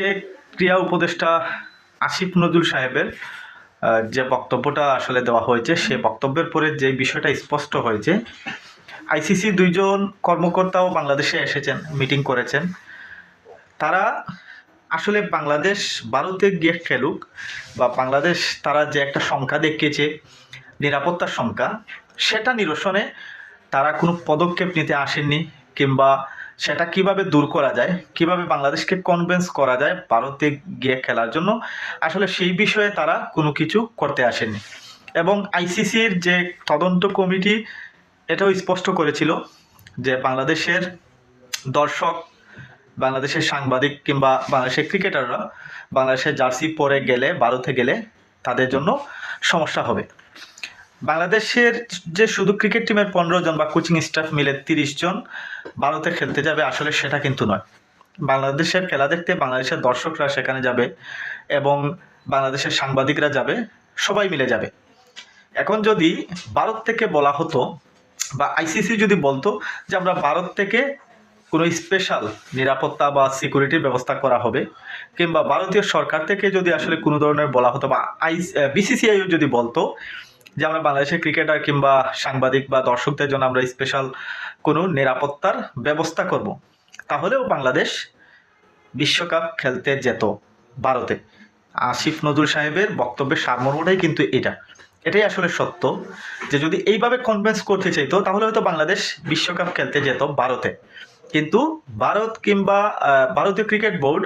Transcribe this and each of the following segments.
আজকে ক্রিয়া উপদেষ্টা আসিফ নজরুল সাহেবের যে বক্তব্যটা আসলে দেওয়া হয়েছে, সে বক্তব্যের পরে যে বিষয়টা স্পষ্ট হয়েছে, আইসিসি দুইজন কর্মকর্তাও বাংলাদেশে এসেছেন, মিটিং করেছেন। তারা আসলে বাংলাদেশ ভারতে গিয়ে খেলুক বা বাংলাদেশ তারা যে একটা সংখ্যা দেখিয়েছে, নিরাপত্তার সংখ্যা, সেটা নিরসনে তারা কোনো পদক্ষেপ নিতে আসেননি কিংবা সেটা কীভাবে দূর করা যায়, কীভাবে বাংলাদেশকে কনভিন্স করা যায় ভারতে গিয়ে খেলার জন্য, আসলে সেই বিষয়ে তারা কোনো কিছু করতে আসেনি এবং আইসিসির যে তদন্ত কমিটি, এটাও স্পষ্ট করেছিল যে বাংলাদেশের দর্শক, বাংলাদেশের সাংবাদিক কিংবা বাংলাদেশের ক্রিকেটাররা বাংলাদেশের জার্সি পরে গেলে, ভারতে গেলে তাদের জন্য সমস্যা হবে। বাংলাদেশের যে শুধু ক্রিকেট টিমের পনেরো জন বা কোচিং স্টাফ মিলে তিরিশ জন ভারতে খেলতে যাবে আসলে সেটা কিন্তু নয়। বাংলাদেশের খেলা দেখতে বাংলাদেশের দর্শকরা সেখানে যাবে এবং বাংলাদেশের সাংবাদিকরা যাবে, সবাই মিলে যাবে। এখন যদি ভারত থেকে বলা হতো বা আইসিসি যদি বলতো যে আমরা ভারত থেকে কোনো স্পেশাল নিরাপত্তা বা সিকিউরিটির ব্যবস্থা করা হবে কিংবা ভারতীয় সরকার থেকে যদি আসলে কোনো ধরনের বলা হতো বা আই বিসিসিআইও যদি বলতো যে আমরা বাংলাদেশের ক্রিকেটার কিংবা সাংবাদিক বা দর্শকদের জন্য আমরা স্পেশাল কোনো নিরাপত্তার ব্যবস্থা করব। তাহলেও বাংলাদেশ বিশ্বকাপ খেলতে যেত ভারতে। আসিফ নজরুল সাহেবের বক্তব্যের সারমর্মটাই কিন্তু এটা। এটাই আসলে সত্য যে যদি এইভাবে কনভিন্স করতে চাইতো, তাহলে হয়তো বাংলাদেশ বিশ্বকাপ খেলতে যেত ভারতে। কিন্তু ভারত কিংবা ভারতীয় ক্রিকেট বোর্ড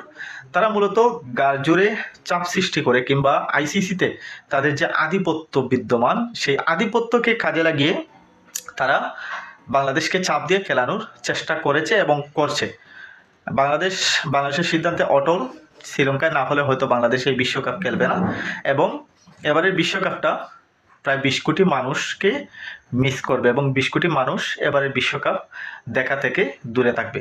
তারা মূলত গাজরে চাপ সৃষ্টি করে কিংবা আইসিসিতে তাদের যে আধিপত্য বিদ্যমান, সেই আধিপত্যকে কাজে লাগিয়ে তারা বাংলাদেশকে চাপ দিয়ে খেলানোর চেষ্টা করেছে এবং করছে। বাংলাদেশ, বাংলাদেশের সিদ্ধান্তে অটল, শ্রীলঙ্কায় না হলে হয়তো বাংলাদেশ এই বিশ্বকাপ খেলবে না। এবং এবারের বিশ্বকাপটা প্রায় বিশ কোটি মানুষকে মিস করবে এবং বিশ কোটি মানুষ এবারের বিশ্বকাপ দেখা থেকে দূরে থাকবে।